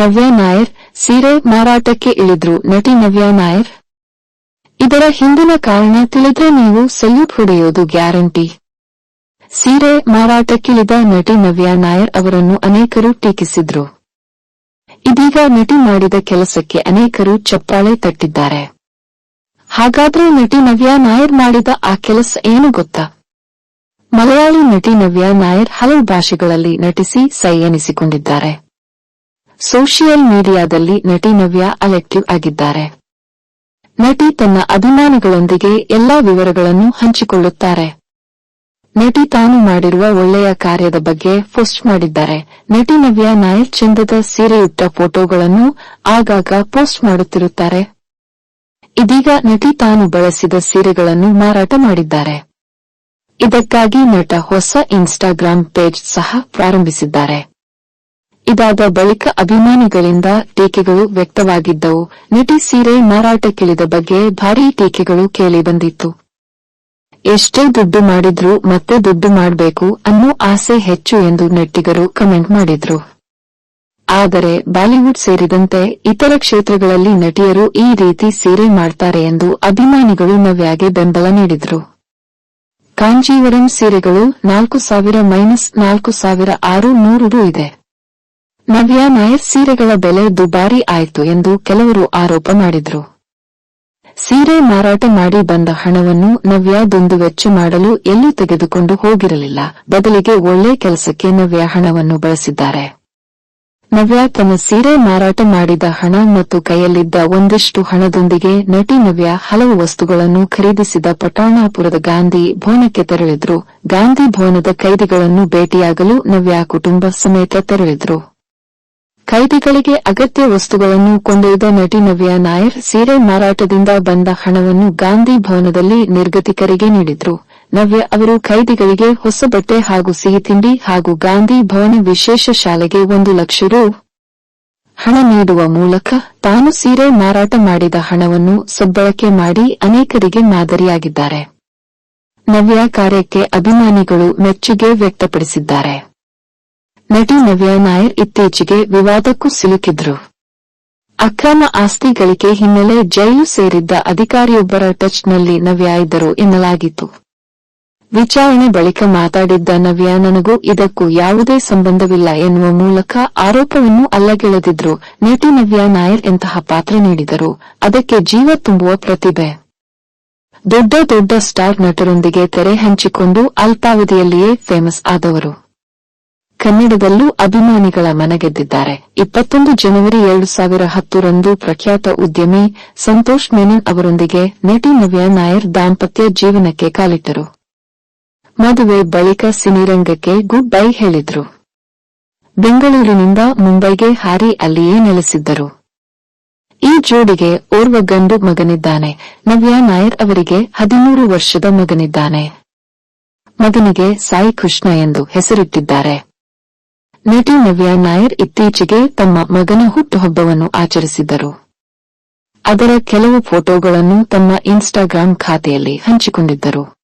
ನವ್ಯಾ ನಾಯರ್ ಸೀರೆ ಮಾರಾಟಕ್ಕೆ ಇಳಿದ್ರು ನಟಿ ನವ್ಯಾ ನಾಯರ್. ಇದರ ಹಿಂದಿನ ಕಾರಣ ತಿಳಿದ್ರೆ ನೀವು ಸಲ್ಯೂಟ್ ಹೊಡೆಯೋದು ಗ್ಯಾರಂಟಿ. ಸೀರೆ ಮಾರಾಟಕ್ಕಿಳಿದ ನಟಿ ನವ್ಯಾ ನಾಯರ್ ಅವರನ್ನು ಅನೇಕರು ಟೀಕಿಸಿದ್ರು. ಇದೀಗ ನಟಿ ಮಾಡಿದ ಕೆಲಸಕ್ಕೆ ಅನೇಕರು ಚಪ್ಪಾಳೆ ತಟ್ಟಿದ್ದಾರೆ. ಹಾಗಾದ್ರೆ ನಟಿ ನವ್ಯಾ ನಾಯರ್ ಮಾಡಿದ ಆ ಕೆಲಸ ಏನು ಗೊತ್ತಾ? ಮಲಯಾಳಿ ನಟಿ ನವ್ಯಾ ನಾಯರ್ ಹಲವು ಭಾಷೆಗಳಲ್ಲಿ ನಟಿಸಿ ಸೈ ಎನಿಸಿಕೊಂಡಿದ್ದಾರೆ. ಸೋಷಿಯಲ್ ಮೀಡಿಯಾದಲ್ಲಿ ನಟಿ ನವ್ಯಾ ಅಲೆಕ್ಟಿವ್ ಆಗಿದ್ದಾರೆ. ನಟಿ ತನ್ನ ಅಭಿಮಾನಿಗಳೊಂದಿಗೆ ಎಲ್ಲಾ ವಿವರಗಳನ್ನು ಹಂಚಿಕೊಳ್ಳುತ್ತಾರೆ. ನಟಿ ತಾನು ಮಾಡಿರುವ ಒಳ್ಳೆಯ ಕಾರ್ಯದ ಬಗ್ಗೆ ಪೋಸ್ಟ್ ಮಾಡಿದ್ದಾರೆ. ನಟಿ ನವ್ಯಾ ನಾಯಕ್ ಚಂದದ ಸೀರೆಯುಟ್ಟ ಫೋಟೋಗಳನ್ನು ಆಗಾಗ ಪೋಸ್ಟ್ ಮಾಡುತ್ತಿರುತ್ತಾರೆ. ಇದೀಗ ನಟಿ ತಾನು ಬಳಸಿದ ಸೀರೆಗಳನ್ನು ಮಾರಾಟ ಮಾಡಿದ್ದಾರೆ. ಇದಕ್ಕಾಗಿ ನಟ ಹೊಸ ಇನ್ಸ್ಟಾಗ್ರಾಂ ಪೇಜ್ ಸಹ ಪ್ರಾರಂಭಿಸಿದ್ದಾರೆ. ಇದಾದ ಬಳಿಕ ಅಭಿಮಾನಿಗಳಿಂದ ಟೀಕೆಗಳು ವ್ಯಕ್ತವಾಗಿದ್ದವು. ನಟಿ ಸೀರೆ ಮಾರಾಟಕ್ಕಿಳಿದ ಬಗ್ಗೆ ಭಾರೀ ಟೀಕೆಗಳು ಕೇಳಿಬಂದಿತ್ತು ಎಷ್ಟೇ ದುಡ್ಡು ಮಾಡಿದ್ರೂ ಮತ್ತೆ ದುಡ್ಡು ಮಾಡಬೇಕು ಅನ್ನೋ ಆಸೆ ಹೆಚ್ಚು ಎಂದು ನೆಟ್ಟಿಗರು ಕಮೆಂಟ್ ಮಾಡಿದ್ರು. ಆದರೆ ಬಾಲಿವುಡ್ ಸೇರಿದಂತೆ ಇತರ ಕ್ಷೇತ್ರಗಳಲ್ಲಿ ನಟಿಯರು ಈ ರೀತಿ ಸೀರೆ ಮಾಡ್ತಾರೆ ಎಂದು ಅಭಿಮಾನಿಗಳು ನವ್ಯಾಗೆ ಬೆಂಬಲ ನೀಡಿದ್ರು. ಕಾಂಜೀವರಂ ಸೀರೆಗಳು ನಾಲ್ಕು ಸಾವಿರ ಮೈನಸ್ ನಾಲ್ಕು ಸಾವಿರ ಆರು ನೂರು ಇದೆ. ನವ್ಯಾ ನಾಯರ್ ಸೀರೆಗಳ ಬೆಲೆ ದುಬಾರಿ ಆಯಿತು ಎಂದು ಕೆಲವರು ಆರೋಪ ಮಾಡಿದ್ರು. ಸೀರೆ ಮಾರಾಟ ಮಾಡಿ ಬಂದ ಹಣವನ್ನು ನವ್ಯಾ ದುಂದು ವೆಚ್ಚ ಮಾಡಲು ಎಲ್ಲೂ ತೆಗೆದುಕೊಂಡು ಹೋಗಿರಲಿಲ್ಲ. ಬದಲಿಗೆ ಒಳ್ಳೆ ಕೆಲಸಕ್ಕೆ ನವ್ಯಾ ಹಣವನ್ನು ಬಳಸಿದ್ದಾರೆ. ನವ್ಯಾ ತನ್ನ ಸೀರೆ ಮಾರಾಟ ಮಾಡಿದ ಹಣ ಮತ್ತು ಕೈಯಲ್ಲಿದ್ದ ಒಂದಿಷ್ಟು ಹಣದೊಂದಿಗೆ ನಟಿ ನವ್ಯಾ ಹಲವು ವಸ್ತುಗಳನ್ನು ಖರೀದಿಸಿದ ಪಟಾಣಾಪುರದ ಗಾಂಧಿ ಭವನಕ್ಕೆ ತೆರಳಿದ್ರು. ಗಾಂಧಿ ಭವನದ ಕೈದಿಗಳನ್ನು ಭೇಟಿಯಾಗಲು ನವ್ಯಾ ಕುಟುಂಬ ಸಮೇತ ತೆರಳಿದ್ರು. ಖೈದಿಗಳಿಗೆ ಅಗತ್ಯ ವಸ್ತುಗಳನ್ನು ಕೊಂಡೊಯ್ದ ನಟಿ ನವ್ಯಾ ನಾಯರ್ ಸೀರೆ ಮಾರಾಟದಿಂದ ಬಂದ ಹಣವನ್ನು ಗಾಂಧಿ ಭವನದಲ್ಲಿ ನಿರ್ಗತಿಕರಿಗೆ ನೀಡಿದ್ರು. ನವ್ಯ ಅವರು ಖೈದಿಗಳಿಗೆ ಹೊಸ ಬಟ್ಟೆ ಹಾಗೂ ಸಿಹಿ ತಿಂಡಿ ಹಾಗೂ ಗಾಂಧಿ ಭವನ ವಿಶೇಷ ಶಾಲೆಗೆ ಒಂದು ಲಕ್ಷ ರು ಹಣ ನೀಡುವ ಮೂಲಕ ತಾನು ಸೀರೆ ಮಾರಾಟ ಮಾಡಿದ ಹಣವನ್ನು ಸದ್ಬಳಕೆ ಮಾಡಿ ಅನೇಕರಿಗೆ ಮಾದರಿಯಾಗಿದ್ದಾರೆ. ನವ್ಯ ಕಾರ್ಯಕ್ಕೆ ಅಭಿಮಾನಿಗಳು ಮೆಚ್ಚುಗೆ ವ್ಯಕ್ತಪಡಿಸಿದ್ದಾರೆ. ನಟಿ ನವ್ಯಾ ನಾಯರ್ ಇತ್ತೀಚೆಗೆ ವಿವಾದಕ್ಕೂ ಸಿಲುಕಿದ್ರು. ಅಕ್ರಮ ಆಸ್ತಿ ಗಳಿಕೆ ಹಿನ್ನೆಲೆ ಜೈಲು ಸೇರಿದ್ದ ಅಧಿಕಾರಿಯೊಬ್ಬರ ಟಚ್ನಲ್ಲಿ ನವ್ಯಾ ಇದ್ದರು ಎನ್ನಲಾಗಿತ್ತು. ವಿಚಾರಣೆ ಬಳಿಕ ಮಾತಾಡಿದ್ದ ನವ್ಯಾ, ನನಗೂ ಇದಕ್ಕೂ ಯಾವುದೇ ಸಂಬಂಧವಿಲ್ಲ ಎನ್ನುವ ಮೂಲಕ ಆರೋಪವನ್ನು ಅಲ್ಲಗೆಳೆದಿದ್ರು ನಟಿ ನವ್ಯಾ ನಾಯರ್ ಎಂತಹ ಪಾತ್ರ ನೀಡಿದರು. ಅದಕ್ಕೆ ಜೀವ ತುಂಬುವ ಪ್ರತಿಭೆ. ದೊಡ್ಡ ದೊಡ್ಡ ಸ್ಟಾರ್ ನಟರೊಂದಿಗೆ ತೆರೆ ಹಂಚಿಕೊಂಡು ಅಲ್ಪಾವಧಿಯಲ್ಲಿಯೇ ಫೇಮಸ್ ಆದವರು. ಕನ್ನಡದಲ್ಲೂ ಅಭಿಮಾನಿಗಳ ಮನಗೆದ್ದಿದ್ದಾರೆ. ಇಪ್ಪತ್ತೊಂದು ಜನವರಿ ಎರಡು ಸಾವಿರ ಹತ್ತರಂದು ಪ್ರಖ್ಯಾತ ಉದ್ಯಮಿ ಸಂತೋಷ್ ಮೆನನ್ ಅವರೊಂದಿಗೆ ನಟಿ ನವ್ಯಾ ನಾಯರ್ ದಾಂಪತ್ಯ ಜೀವನಕ್ಕೆ ಕಾಲಿಟ್ಟರು. ಮದುವೆ ಬಳಿಕ ಸಿನಿರಂಗಕ್ಕೆ ಗುಡ್ ಬೈ ಹೇಳಿದ್ರು. ಬೆಂಗಳೂರಿನಿಂದ ಮುಂಬೈಗೆ ಹಾರಿ ಅಲ್ಲಿಯೇ ನೆಲೆಸಿದ್ದರು. ಈ ಜೋಡಿಗೆ ಓರ್ವ ಗಂಡು ಮಗನಿದ್ದಾನೆ. ನವ್ಯಾ ನಾಯರ್ ಅವರಿಗೆ ಹದಿಮೂರು ವರ್ಷದ ಮಗನಿದ್ದಾನೆ. ಮಗನಿಗೆ ಸಾಯಿ ಕೃಷ್ಣ ಎಂದು ಹೆಸರಿಟ್ಟಿದ್ದಾರೆ. ನಟಿ ನವ್ಯಾ ನಾಯರ್ ಇತ್ತೀಚೆಗೆ ತಮ್ಮ ಮಗನ ಹುಟ್ಟುಹಬ್ಬವನ್ನು ಆಚರಿಸಿದ್ದರು. ಅದರ ಕೆಲವು ಫೋಟೋಗಳನ್ನು ತಮ್ಮ ಇನ್ಸ್ಟಾಗ್ರಾಂ ಖಾತೆಯಲ್ಲಿ ಹಂಚಿಕೊಂಡಿದ್ದರು.